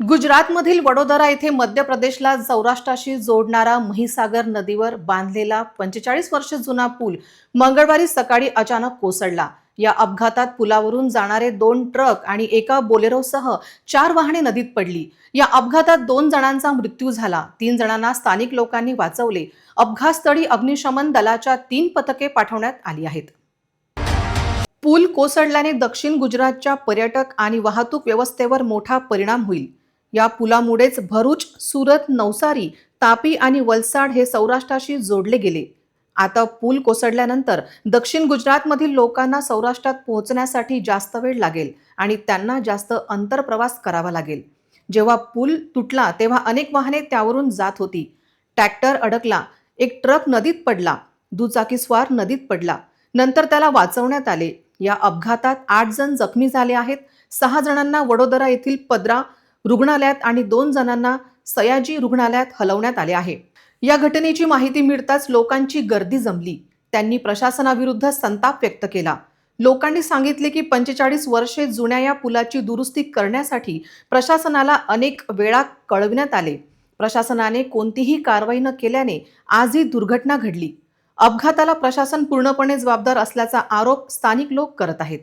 गुजरातमधील वडोदरा येथे मध्य प्रदेशला सौराष्ट्राशी जोडणारा महिसागर नदीवर बांधलेला पंचेचाळीस वर्ष जुना पूल मंगळवारी सकाळी अचानक कोसळला. या अपघातात पुलावरून जाणारे दोन ट्रक आणि एका बोलेरोसह चार वाहने नदीत पडली. या अपघातात दोन जणांचा मृत्यू झाला. तीन जणांना स्थानिक लोकांनी वाचवले. अपघातस्थळी अग्निशमन दलाच्या तीन पथके पाठवण्यात आली आहेत. पूल कोसळल्याने दक्षिण गुजरातच्या पर्यटक आणि वाहतूक व्यवस्थेवर मोठा परिणाम होईल. या पुलामुळेच भरूच सुरत नवसारी तापी आणि वलसाड हे सौराष्ट्राशी जोडले गेले. आता पूल कोसळल्यानंतर दक्षिण गुजरातमधील लोकांना सौराष्ट्रात पोहोचण्यासाठी जास्त वेळ लागेल आणि त्यांना जास्त अंतर प्रवास करावा लागेल. जेव्हा पूल तुटला तेव्हा अनेक वाहने त्यावरून जात होती. ट्रॅक्टर अडकला एक ट्रक नदीत पडला दुचाकीस्वार नदीत पडला. नंतर त्याला वाचवण्यात आले. या अपघातात आठ जण जखमी झाले आहेत. सहा जणांना वडोदरा येथील पदरा रुग्णालयात आणि दोन जणांना सयाजी रुग्णालयात हलवण्यात आले आहे. या घटनेची माहिती मिळताच लोकांची गर्दी जमली. त्यांनी प्रशासनाविरुद्ध संताप व्यक्त केला. लोकांनी सांगितले की पंचेचाळीस वर्षे जुन्या या पुलाची दुरुस्ती करण्यासाठी प्रशासनाला अनेक वेळा कळविण्यात आले. प्रशासनाने कोणतीही कारवाई न केल्याने आज ही दुर्घटना घडली. अपघाताला प्रशासन पूर्णपणे जबाबदार असल्याचा आरोप स्थानिक लोक करत आहेत.